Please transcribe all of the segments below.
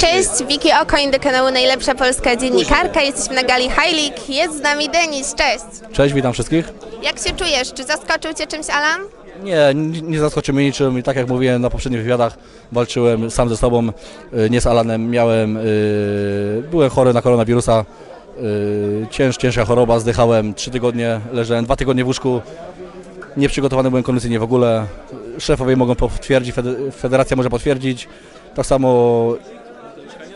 Cześć, Wiki Okoń do kanału Najlepsza Polska Dziennikarka. Jesteśmy na gali League. Jest z nami Denis, cześć. Cześć, witam wszystkich. Jak się czujesz? Czy zaskoczył Cię czymś Alan? Nie, nie zaskoczy mnie niczym. I Tak jak mówiłem na poprzednich wywiadach, walczyłem sam ze sobą, y, nie z Alanem. Miałem, y, byłem chory na koronawirusa. y, Cięż, ciężka choroba, zdychałem trzy tygodnie, leżałem dwa tygodnie w łóżku. Nieprzygotowany byłem kondycyjnie w ogóle. Szefowie mogą potwierdzić, fede- federacja może potwierdzić. Tak samo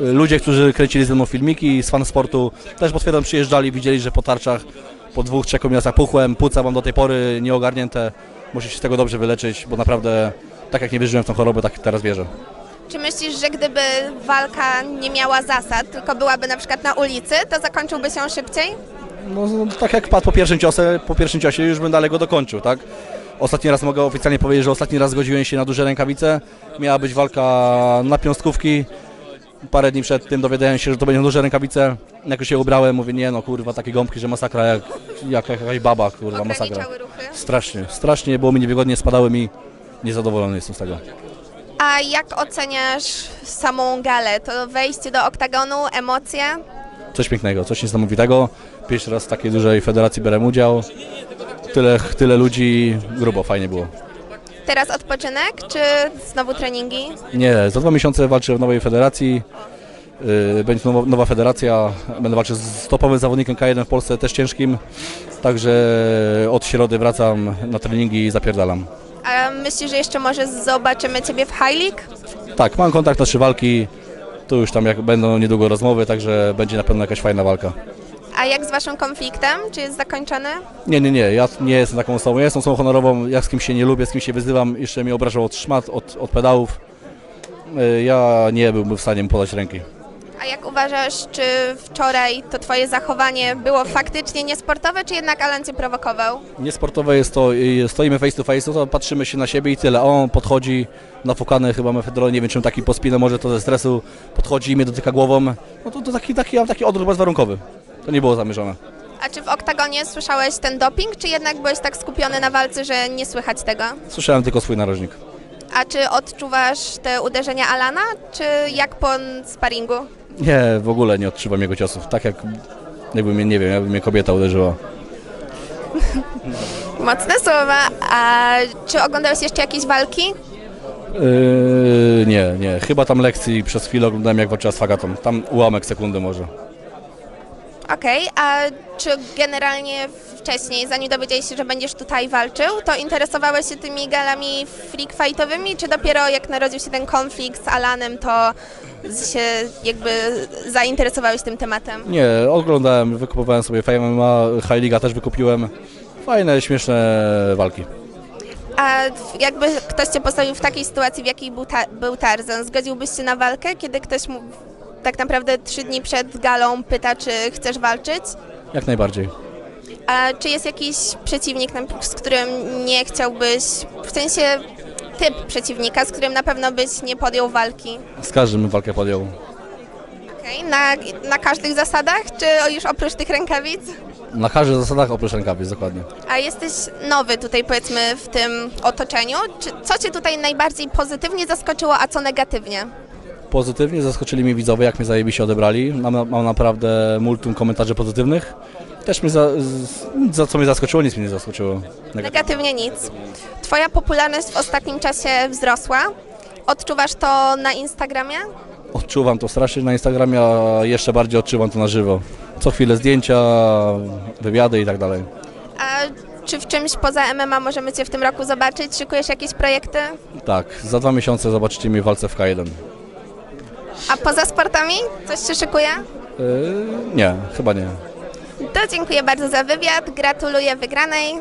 ludzie, którzy kręcili ze mną filmiki z fan sportu, też potwierdzam, przyjeżdżali, widzieli, że po tarczach po dwóch, trzech kombinacjach puchłem, płuca mam do tej pory nieogarnięte. Muszę się z tego dobrze wyleczyć, bo naprawdę tak jak nie wierzyłem w tą chorobę, tak teraz wierzę. Czy myślisz, że gdyby walka nie miała zasad, tylko byłaby na przykład na ulicy, to zakończyłby się szybciej? No, no, tak jak padł po pierwszym ciosie, po pierwszym ciosie już bym dalej go dokończył, tak? Ostatni raz mogę oficjalnie powiedzieć, że ostatni raz zgodziłem się na duże rękawice. Miała być walka na piąstkówki. Parę dni przed tym dowiedziałem się, że to będą duże rękawice. Jak już się ubrałem, mówię, nie no kurwa, takie gąbki, że masakra, jak, jak, jak jakaś baba, kurwa, masakra. Ograniczały ruchy. Strasznie, strasznie, było mi niewygodnie, spadały mi. Niezadowolony jestem z tego. A jak oceniasz samą galę? To wejście do oktagonu, emocje? Coś pięknego, coś niesamowitego. Pierwszy raz w takiej dużej federacji berem udział. Tyle, tyle ludzi, grubo, fajnie było. Teraz odpoczynek, czy znowu treningi? Nie, za dwa miesiące walczę w nowej federacji. Yy, Będzie nowa, nowa federacja. Będę walczył z topowym zawodnikiem K1 w Polsce, też ciężkim. Także od środy wracam na treningi i zapierdalam. A myślisz, że jeszcze może zobaczymy Ciebie w High League? Tak, mam kontakt na trzy walki. Tu już tam jak będą niedługo rozmowy, także będzie na pewno jakaś fajna walka. A jak z Waszym konfliktem? Czy jest zakończony? Nie, nie, nie, ja nie jestem taką osobą. Ja jestem osobą honorową, jak z kimś się nie lubię, z kimś się wyzywam, jeszcze mnie obrażał od szmat, od, od pedałów. Yy, Ja nie byłbym w stanie mu podać ręki. A jak uważasz, czy wczoraj to Twoje zachowanie było faktycznie niesportowe, czy jednak Alan Cię prowokował? Niesportowe jest to, y, stoimy face to face, no to patrzymy się na siebie i tyle. A On podchodzi, nafukany chyba mefedron, nie wiem czym taki pospinę, może to ze stresu, podchodzi i mnie dotyka głową. No to, to taki, taki, taki odruch bezwarunkowy. To nie było zamierzone. A czy w oktagonie słyszałeś ten doping, czy jednak byłeś tak skupiony na walce, że nie słychać tego? Słyszałem tylko swój narożnik. A czy odczuwasz te uderzenia Alana, czy jak po sparingu? Nie, w ogóle nie odczuwam jego ciosów. Tak jak, jakby mnie, nie wiem, jakby mnie kobieta uderzyła. Mocne słowa. A czy oglądałeś jeszcze jakieś walki? Yy, nie, nie. Chyba tam lekcji przez chwilę oglądałem jak walczyła z Fagatą. Tam ułamek sekundy może. Okej, a czy generalnie wcześniej, zanim dowiedziałeś się, że będziesz tutaj walczył, to interesowałeś się tymi galami freak fightowymi, czy dopiero jak narodził się ten konflikt z Alanem, to się jakby zainteresowałeś tym tematem? Nie, oglądałem, wykupowałem sobie Fame MMA, High Liga też wykupiłem. Fajne, śmieszne walki. A jakby ktoś cię postawił w takiej sytuacji, w jakiej był, ta, był Tarzan, zgodziłbyś się na walkę, kiedy ktoś mu tak naprawdę trzy dni przed galą pyta, czy chcesz walczyć? Jak najbardziej. A czy jest jakiś przeciwnik, z którym nie chciałbyś, w sensie typ przeciwnika, z którym na pewno byś nie podjął walki? Z każdym bym walkę podjął. Okej, Na, na każdych zasadach, czy już oprócz tych rękawic? Na każdych zasadach oprócz rękawic, dokładnie. A jesteś nowy tutaj powiedzmy w tym otoczeniu. Czy, co Cię tutaj najbardziej pozytywnie zaskoczyło, a co negatywnie? Pozytywnie zaskoczyli mnie widzowie, jak mnie zajebiście odebrali. Mam, mam naprawdę multum komentarzy pozytywnych. Też mnie za, za co mnie zaskoczyło, nic mnie nie zaskoczyło. Negatywnie. Negatywnie nic. Twoja popularność w ostatnim czasie wzrosła. Odczuwasz to na Instagramie? Odczuwam to strasznie na Instagramie, a jeszcze bardziej odczuwam to na żywo. Co chwilę zdjęcia, wywiady i tak dalej. A czy w czymś poza MMA możemy Cię w tym roku zobaczyć? Szykujesz jakieś projekty? Tak, za dwa miesiące zobaczycie mnie w walce w K1. A poza sportami? Coś się szykuje? Yy, nie, chyba nie. To dziękuję bardzo za wywiad. Gratuluję wygranej.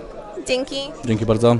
Dzięki. Dzięki bardzo.